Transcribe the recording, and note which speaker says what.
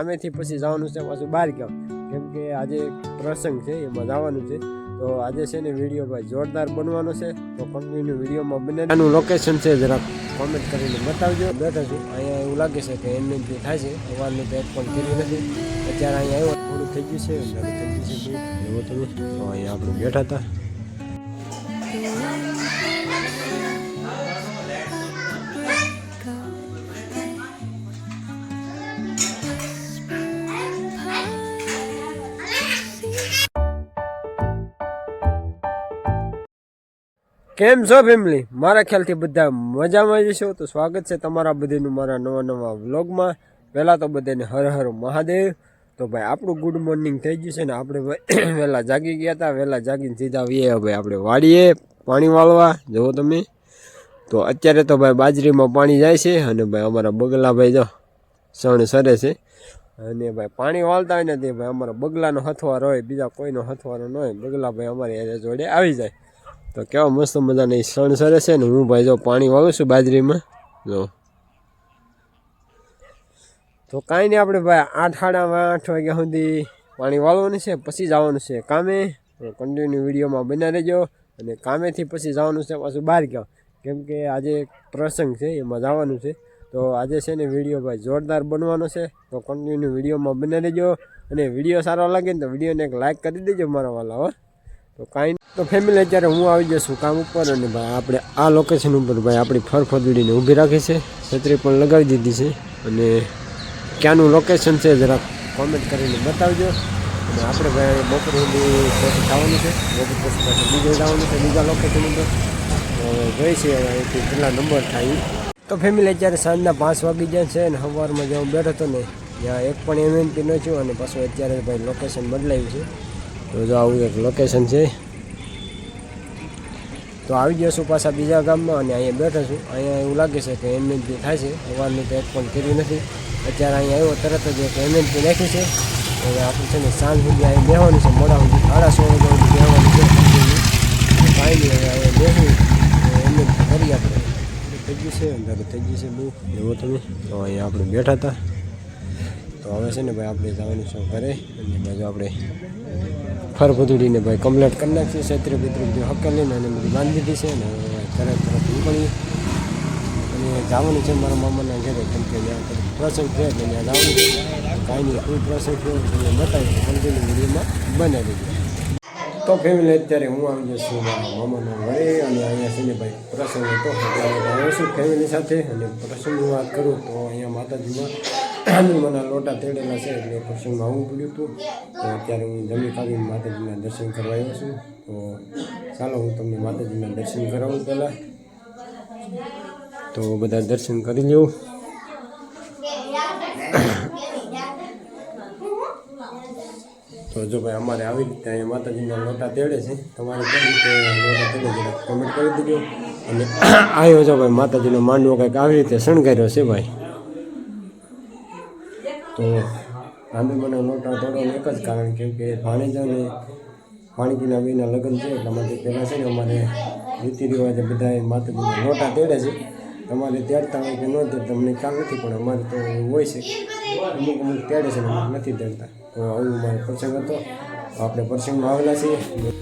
Speaker 1: સામેથી પછી જવાનું છે પાછું બહાર ગામ કેમ કે આજે પ્રસંગ છે, એમાં જવાનું છે. તો આજે છે ને વીડિયો ભાઈ જોરદાર બનવાનો છે. તો કંપનીનું વિડીયોમાં બને આનું લોકેશન છે જરાક કોમેન્ટ કરીને બતાવજો. બેઠો છું. અહીંયા એવું લાગે છે કે એમની જે થાય છે. સવારનું તો એક પણ કર્યું નથી. અત્યારે અહીંયા આવ્યો. થોડું થઈ ગયું છે. એવું થઈ ગયું છે. તો અહીંયા આપણે બેઠા હતા. કેમ છો ફેમિલી? મારા ખ્યાલથી બધા મજામાં જશો તો સ્વાગત છે તમારા બધીનું મારા નવા નવા વ્લોગમાં. પહેલાં તો બધાને હર હર મહાદેવ. તો ભાઈ, આપણું ગુડ મોર્નિંગ થઈ ગયું છે ને આપણે ભાઈ વહેલા જાગી ગયા હતા. વહેલા જાગીને સીધા આવીએ ભાઈ આપણે વાડીએ પાણી વાળવા. જુઓ તમે. તો અત્યારે તો ભાઈ બાજરીમાં પાણી જાય છે અને ભાઈ અમારા બગલાભાઈ જો સણ સરે છે. અને ભાઈ પાણી વાળતા હોય ને તે ભાઈ અમારા બગલાનો હથવારો હોય, બીજા કોઈનો હથવારો ન હોય. બગલાભાઈ અમારી અમારે જોડે આવી જાય. તો કેવા મસ્ત મજાની સણ સરે છે ને હું ભાઈ જો પાણી વાળું છું બાજરીમાં. જો. તો કાંઈ નહીં આપણે ભાઈ આઠ આડામાં આઠ વાગ્યા સુધી પાણી વાળવાનું છે, પછી જવાનું છે કામે. કન્ટિન્યુ વિડીયોમાં બના રહેજો અને કામેથી પછી જવાનું છે પાછું બહાર ગયો કેમ કે આજે પ્રસંગ છે, એમાં જવાનું છે. તો આજે છે ને વીડિયો ભાઈ જોરદાર બનવાનો છે. તો કન્ટિન્યુ વિડીયોમાં બના રહેજો અને વીડિયો સારો લાગે ને તો વિડીયોને એક લાઇક કરી દેજો મારા વાલા, હો. તો કાંઈ. તો ફેમિલી અત્યારે હું આવી જશું કામ ઉપર અને ભાઈ આપણે આ લોકેશન ઉપર ભાઈ આપણી ફરફદડીને ઊભી રાખી છે. છત્રી પણ લગાવી દીધી છે અને ક્યાંનું લોકેશન છે જરાક કોમેન્ટ કરીને બતાવજો. અને આપણે ભાઈ બપોર સુધી પછી થવાનું છે. બપોર પછી પાછું બીજે જવાનું છે, બીજા લોકેશન ઉપર. જોઈ છે અહીંથી કેટલા નંબર થાય. તો ફેમિલી અત્યારે સાંજના પાંચ વાગી જાય છે અને સવારમાં જ્યાં હું બેઠો હતો ને, ત્યાં એક પણ એમએનપી ન છું અને પાછું અત્યારે ભાઈ લોકેશન બદલાયું છે. તો જો આવું એક લોકેશન છે. તો આવી જશું પાછા બીજા ગામમાં અને અહીંયા બેઠો છું. અહીંયા એવું લાગે છે કે એમએનપી થાય છે. સવારનું એક પણ કર્યું નથી. અત્યારે અહીંયા આવ્યો તરત જ એક એમએનપી નાખ્યું છે. હવે આપણે છે ને સાંજ સુધી અહીં બેહવાનું છે. મોડા સુધી સાડા સો વાગ્યા સુધી બેહવાનું છે. કાંઈ નહીં હવે અહીંયા બેસી એમએનપી કરીએ આપણે. થઈ ગયું છે. અંદર થઈ ગયું છે. બહુ એવો તમે. તો અહીંયા આપણે બેઠા હતા. તો હવે છે ને ભાઈ આપણે જવાનું છે ઘરે. અને બાજુ આપણે ફરફદુડીને ભાઈ કમ્પ્લેટ કરી નાખીએ છત્રી બિત્રી બધું હકેલીને અને બધી બાંધી દીધી છે ને તરત તરત નીકળીએ અને જવાનું છે મારા મામાના ઘરે, કેમ કે ત્યાં પ્રસંગ છે એટલે ત્યાં જવાનું છે. કાંઈ નહીં, કોઈ પ્રસંગ થયો તમને બતાવી કન્ટિન્યુ વિડીયોમાં બનાવી દીધું તો ફેમિલી અત્યારે હું આવી છું મારા મામાના ઘરે અને અહીંયા છે ભાઈ પ્રસંગ હતો. આવ્યો છું ફેમિલી સાથે અને પ્રસંગની વાત કરું તો અહીંયા માતાજીમાં હનુમાના લોટા તેડેલા છે એટલે પ્રસંગમાં આવવું પડ્યું હતું. તો અત્યારે હું જમી ખાવીને માતાજીના દર્શન કરવા આવ્યો છું. તો ચાલો, હું તમને માતાજીના દર્શન કરાવું પહેલાં. તો બધા દર્શન કરી લેવું તો જો ભાઈ અમારે આવી રીતે અહીંયા માતાજીના લોટા તેડે છે, તમારે કઈ રીતે લોટા તેડે જરા કોમેન્ટ કરી દેજો. અને આવ્યો છો ભાઈ, માતાજીનો માંડવો કંઈક આવી રીતે શણગાર્યો છે ભાઈ. તો રાંધીમાના લોટા તોડવાનું એક જ કારણ કેમ કે ભાણેજાને ભાણીકીના બેના લગ્ન છે એટલા માટે પહેલાં છે ને અમારે રીતિ રિવાજે બધા માતાજીના લોટા તેડે છે. તમારે તેડતા હોય કે ન તેડ તમને ખ્યાલ નથી, પણ અમારે તો હોય છે. અમુક અમુક તેડે છે અમુક નથી તેડતા. તો આવું મારો પ્રસંગ હતો. આપણે પ્રસંગમાં આવેલા છીએ.